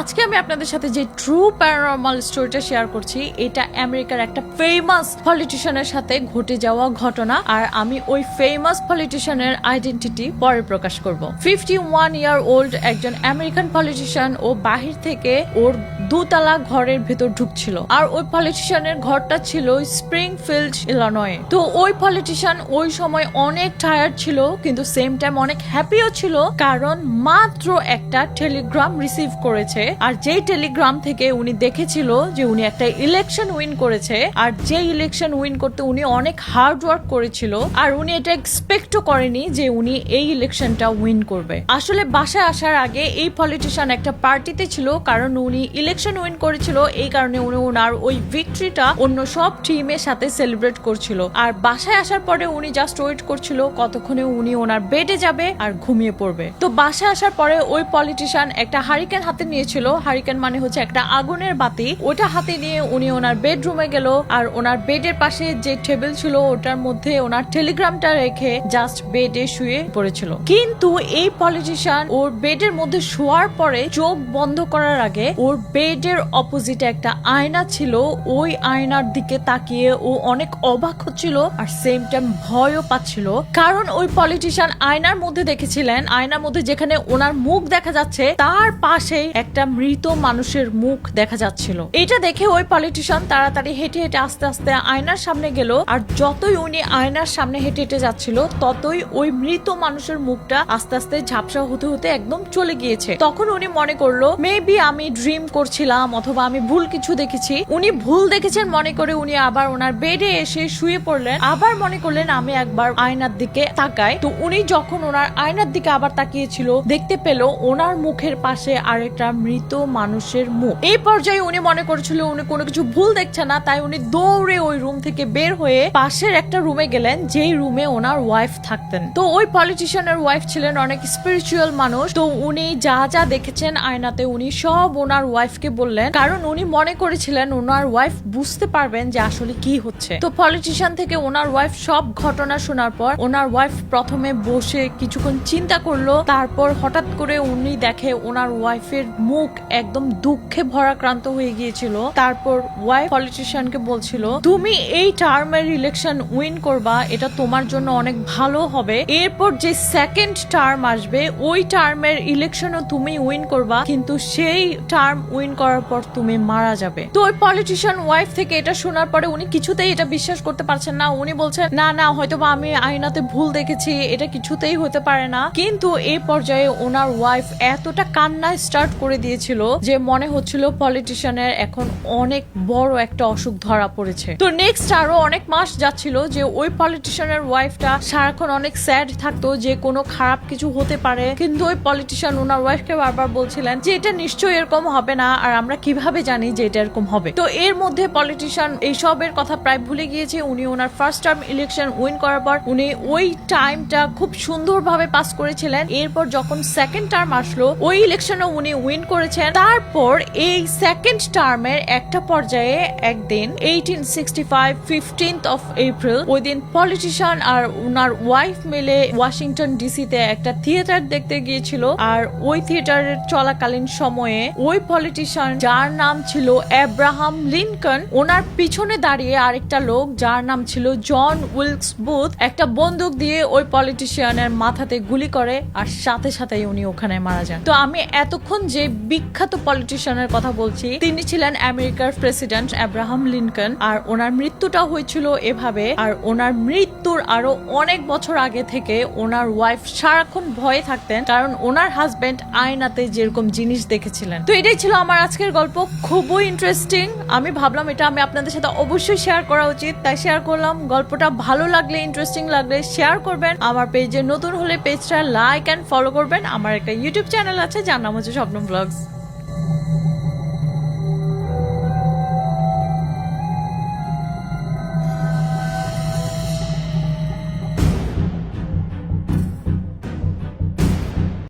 আজকে আমি আপনাদের সাথে যে ট্রু প্যারানর্মাল স্টোরিটা শেয়ার করছি, এটা আমেরিকার একটা ফেমাস পলিটিশিয়ানের সাথে ঘটে যাওয়া ঘটনা, আর আমি ওই ফেমাস পলিটিশিয়ানের আইডেন্টিটি পরে প্রকাশ করব। ফিফটি ওয়ান ইয়ার ওল্ড একজন আমেরিকান পলিটিশিয়ান ও বাহির থেকে ওর দুতলা ঘরের ভেতর ঢুকছিল। আর ওই পলিটিশিয়ানের ঘরটা ছিল স্প্রিং স্প্রিংফিল্ড ইলানয়ে তো ওই পলিটিশিয়ান ওই সময় অনেক টায়ার্ড ছিল, কিন্তু সেম টাইম অনেক হ্যাপিও ছিল, কারণ মাত্র একটা টেলিগ্রাম রিসিভ করেছে। আর যেই টেলিগ্রাম থেকে উনি দেখেছিল যে উনি একটা ইলেকশন উইন করেছে, আর যে ইলেকশন উইন করতে উনি অনেক হার্ড ওয়ার্ক করেছিল, আর উনি এটা এক্সপেক্টও করেনি যে উনি এই ইলেকশনটা উইন করবে। আসলে বাসায় আসার আগে এই পলিটিশিয়ান একটা পার্টিতে ছিল, কারণ উনি ইলেকশন উইন করেছিল, এই কারণে উনি ওনার ওই ভিক্টরিটা অন্য সব টিমের সাথে সেলিব্রেট করছিল। আর বাসায় আসার পরে উনি জাস্ট ওয়েট করছিল, কতক্ষণে উনি ওনার বেডে যাবে আর ঘুমিয়ে পড়বে। তো বাসায় আসার পরে ওই পলিটিশিয়ান একটা হারিকেন হাতে নিয়েছিল হারিকেন মানে হচ্ছে একটা আগুনের বাতি। ওটা হাতে নিয়ে উনি ওনার বেডরুমে গেল, আর ওনার বেডের পাশে যে টেবিল ছিল, ওটার মধ্যে ওনার টেলিগ্রামটা রেখে জাস্ট বেডে শুয়ে পড়েছিল। কিন্তু এই পলিটিশিয়ান ওর বেডের মধ্যে শোয়ার পরে চোখ বন্ধ করার আগে ওর বেডের অপোজিটে একটা আয়না ছিল, ওই আয়নার দিকে তাকিয়ে ও অনেক অবাক হচ্ছিল আর সেম টাইম ভয়ও পাচ্ছিল। কারণ ওই পলিটিশিয়ান আয়নার মধ্যে দেখেছিলেন, আয়নার মধ্যে যেখানে ওনার মুখ দেখা যাচ্ছে, তার পাশে একটা মৃত মানুষের মুখ দেখা যাচ্ছিল। এটা দেখে ওই পলিটিশিয়ান তাড়াতাড়ি হেঁটে হেঁটে আস্তে আস্তে আয়নার সামনে গেল আর যতই উনি আয়নার সামনে হেঁটে হেঁটে যাচ্ছিল, ততই ওই মৃত মানুষের মুখটা আস্তে আস্তে ঝাপসা হতে হতে একদম চলে গিয়েছে। তখন উনি মনে করল মেবি আমি ড্রিম করছিলাম অথবা আমি ভুল কিছু দেখেছি। উনি ভুল দেখেছেন মনে করে উনি আবার ওনার বেডে এসে শুয়ে পড়লেন। আবার মনে করলেন আমি একবার আয়নার দিকে তাকাই। তো উনি যখন ওনার আয়নার দিকে আবার তাকিয়েছিল, দেখতে পেল ওনার মুখের পাশে আরেকটা মৃত মানুষের মুখ। এই পর্যায়ে উনি মনে করেছিল উনি কোনো কিছু ভুল দেখছে না, তাই উনি দৌড়ে ওই রুম থেকে বের হয়ে পাশের একটা রুমে গেলেন, যেই রুমে ওনার ওয়াইফ থাকতেন। তো ওই পলিটিশিয়ানের ওয়াইফ ছিলেন অনেক স্পিরিচুয়াল মানুষ। তো উনি যা যা দেখেছেন আয়নাতে উনি সব ওনার ওয়াইফকে বললেন, কারণ উনি মনে করেছিলেন ওনার ওয়াইফ বুঝতে পারবেন যে আসলে কি হচ্ছে। তো পলিটিশিয়ান থেকে ওনার ওয়াইফ সব ঘটনা শোনার পর ওনার ওয়াইফ প্রথমে বসে কিছুক্ষণ চিন্তা করল। তারপর হঠাৎ করে উনি দেখে ওনার ওয়াইফের মুখ একদম দুঃখে ভরাক্রান্ত হয়ে গিয়েছিল। তারপর ওয়াইফ পলিটিশিয়ানকে বলছিল, তুমি এই টার্মের ইলেকশন উইন করবা, এটা তোমার জন্য অনেক ভালো হবে। এরপর যে সেকেন্ড টার্ম আসবে, ওই টার্মের ইলেকশনও তুমি উইন করবা। কিন্তু সেই টার্ম উইন করার পর তুমি মারা যাবে। তো ওই পলিটিশিয়ান ওয়াইফ থেকে এটা শোনার পরে উনি কিছুতেই এটা বিশ্বাস করতে পারছেন না। উনি বলছেন, না না হয়তো বা আমি আয়নাতে ভুল দেখেছি, এটা কিছুতেই হতে পারে না। কিন্তু এই পর্যায়ে ওনার ওয়াইফ এতটা কান্নায় স্টার্ট করে দিয়েছিল যে মনে হচ্ছিল পলিটিশিয়ানের এখন অনেক বড় একটা অসুখ ধরা পড়েছে। তো নেক্সট আরও অনেক মাস যাচ্ছিল যে ওই পলিটিশিয়ানের ওয়াইফটা সারাক্ষণ অনেক স্যাড থাকতো যে কোনো খারাপ কিছু হতে পারে। কিন্তু ওই পলিটিশিয়ান ওনার ওয়াইফকে বারবার বলছিলেন যে, এটা নিশ্চয়ই এরকম হবে না। আর আমরা কীভাবে জানি যে এটা এরকম হবে? তো এর মধ্যে পলিটিশিয়ান এইসবের কথা প্রায় ভুলে গিয়েছে। উনি ওনার ফার্স্ট টার্ম ইলেকশন উইন করার পর উনি ওই টাইমটা খুব সুন্দরভাবে পাস করেছিলেন। এরপর যখন সেকেন্ড টার্ম আসলো, ওই ইলেকশনে উনি উইন করেছেন। তারপর এই সেকেন্ড টার্মের একটা পর্যায়ে একদিন eighteen sixty five fifteenth of April ওই দিন পলিটিশিয়ান আর ওনার ওয়াইফ মিলে ওয়াশিংটন ডিসিতে একটা থিয়েটার দেখতে গিয়েছিল। আর ওই থিয়েটারের চলাকালীন সময়ে ওই পলিটিশিয়ান যার নাম ছিল এব্রাহাম লিনকন ওনার পিছনে দাঁড়িয়ে আরেকটা লোক, যার নাম ছিল জন উইলকস বুথ একটা বন্দুক দিয়ে ওই পলিটিশিয়ানের মাথাতে গুলি করে আর সাথে সাথেই উনি ওখানে মারা যান। তো আমি এতক্ষণ যে বিখ্যাত পলিটিশিয়ানের কথা বলছি, তিনি ছিলেন আমেরিকার প্রেসিডেন্ট আব্রাহাম লিনকন আর ওনার মৃত্যুটা হয়েছিল এভাবে, আর ওনার মৃত্যুর আরও অনেক বছর আগে থেকে ওনার ওয়াইফ সারাক্ষণ ভয়ে থাকতেন, কারণ ওনার হাজবেন্ড আয়নাতে যেরকম জিনিস দেখেছিলেন। তো এটাই ছিল আমার আজকের গল্প খুবই ইন্টারেস্টিং আমি ভাবলাম এটা আমি আপনাদের সাথে অবশ্যই শেয়ার করা উচিত। তাই শেয়ার করলাম। গল্পটা ভালো লাগলে ইন্টারেস্টিং লাগলে শেয়ার করবেন। আমার পেজে নতুন হলে পেজটা লাইক অ্যান্ড ফলো করবেন। আমার একটা ইউটিউব চ্যানেল আছে, যার নাম হচ্ছে স্বপ্ন ব্লগস